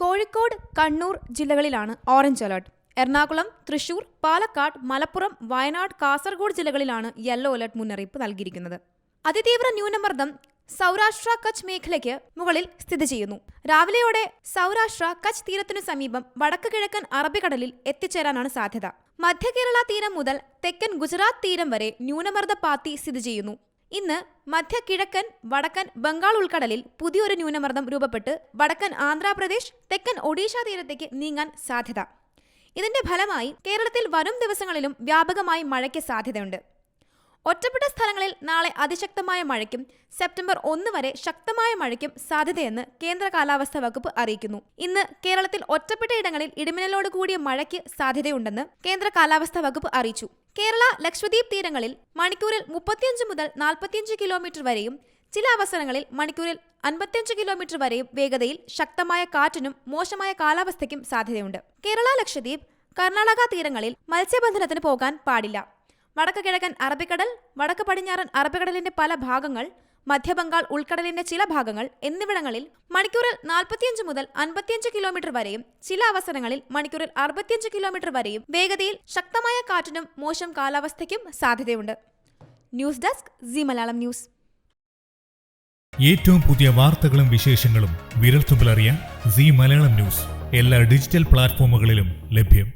കോഴിക്കോട് കണ്ണൂർ ജില്ലകളിലാണ് orange alert. Ernakulam Thrissur Palakkad Malappuram Wayanad Kasaragod ജില്ലകളിലാണ് yellow alert മുന്നറിയിപ്പ് നൽകിയിരിക്കുന്നത്. അതിതീവ്ര ന്യൂനമർദ്ദം സൗരാഷ്ട്ര കച്ച് മേഖലയ്ക്ക് മുകളിൽ സ്ഥിതി ചെയ്യുന്നു. രാവിലെയോടെ സൗരാഷ്ട്ര കച്ച് തീരത്തിനു സമീപം വടക്ക് കിഴക്കൻ അറബിക്കടലിൽ എത്തിച്ചേരാനാണ് സാധ്യത. മധ്യ കേരള തീരം മുതൽ തെക്കൻ ഗുജറാത്ത് തീരം വരെ ന്യൂനമർദ്ദ പാത്തി സ്ഥിതി ചെയ്യുന്നു. ഇന്ന് മധ്യ കിഴക്കൻ വടക്കൻ ബംഗാൾ ഉൾക്കടലിൽ പുതിയൊരു ന്യൂനമർദ്ദം രൂപപ്പെട്ട് വടക്കൻ ആന്ധ്രാപ്രദേശ് തെക്കൻ ഒഡീഷ തീരത്തേക്ക് നീങ്ങാൻ സാധ്യത. ഇതിന്റെ ഫലമായി കേരളത്തിൽ വരും ദിവസങ്ങളിലും വ്യാപകമായി മഴയ്ക്ക് സാധ്യതയുണ്ട്. ഒറ്റപ്പെട്ട സ്ഥലങ്ങളിൽ നാളെ അതിശക്തമായ മഴയ്ക്കും സെപ്റ്റംബർ ഒന്ന് വരെ ശക്തമായ മഴയ്ക്കും സാധ്യതയെന്ന് കേന്ദ്ര കാലാവസ്ഥാ വകുപ്പ് അറിയിക്കുന്നു. ഇന്ന് കേരളത്തിൽ ഒറ്റപ്പെട്ട ഇടങ്ങളിൽ ഇടിമിന്നലോട് കൂടിയ മഴയ്ക്ക് സാധ്യതയുണ്ടെന്ന് കേന്ദ്ര കാലാവസ്ഥാ വകുപ്പ് അറിയിച്ചു. കേരള ലക്ഷദ്വീപ് തീരങ്ങളിൽ മണിക്കൂറിൽ മുപ്പത്തിയഞ്ച് മുതൽ നാൽപ്പത്തിയഞ്ച് കിലോമീറ്റർ വരെയും ചില അവസരങ്ങളിൽ മണിക്കൂറിൽ അൻപത്തിയഞ്ച് കിലോമീറ്റർ വരെയും വേഗതയിൽ ശക്തമായ കാറ്റിനും മോശമായ കാലാവസ്ഥയ്ക്കും സാധ്യതയുണ്ട്. കേരള ലക്ഷദ്വീപ് കർണാടക തീരങ്ങളിൽ മത്സ്യബന്ധനത്തിന് പോകാൻ പാടില്ല. വടക്ക് കിഴക്കൻ അറബിക്കടൽ വടക്ക് പടിഞ്ഞാറൻ അറബിക്കടലിന്റെ പല ഭാഗങ്ങൾ മധ്യബംഗാൾ ഉൾക്കടലിന്റെ ചില ഭാഗങ്ങൾ എന്നിവിടങ്ങളിൽ മണിക്കൂറിൽ നാൽപ്പത്തിയഞ്ച് മുതൽ അൻപത്തിയഞ്ച് കിലോമീറ്റർ വരെയും ചില അവസരങ്ങളിൽ മണിക്കൂറിൽ അറുപത്തിയഞ്ച് കിലോമീറ്റർ വരെയും വേഗതയിൽ ശക്തമായ കാറ്റിനും മോശം കാലാവസ്ഥയ്ക്കും സാധ്യതയുണ്ട്. News desk C Malayalam news. ഏറ്റവും പുതിയ വാർത്തകളും വിശേഷങ്ങളും വിരൽത്തുമ്പിലറിയാൻ സി മലയാളം ന്യൂസ് എല്ലാ ഡിജിറ്റൽ പ്ലാറ്റ്ഫോമുകളിലും ലഭ്യം.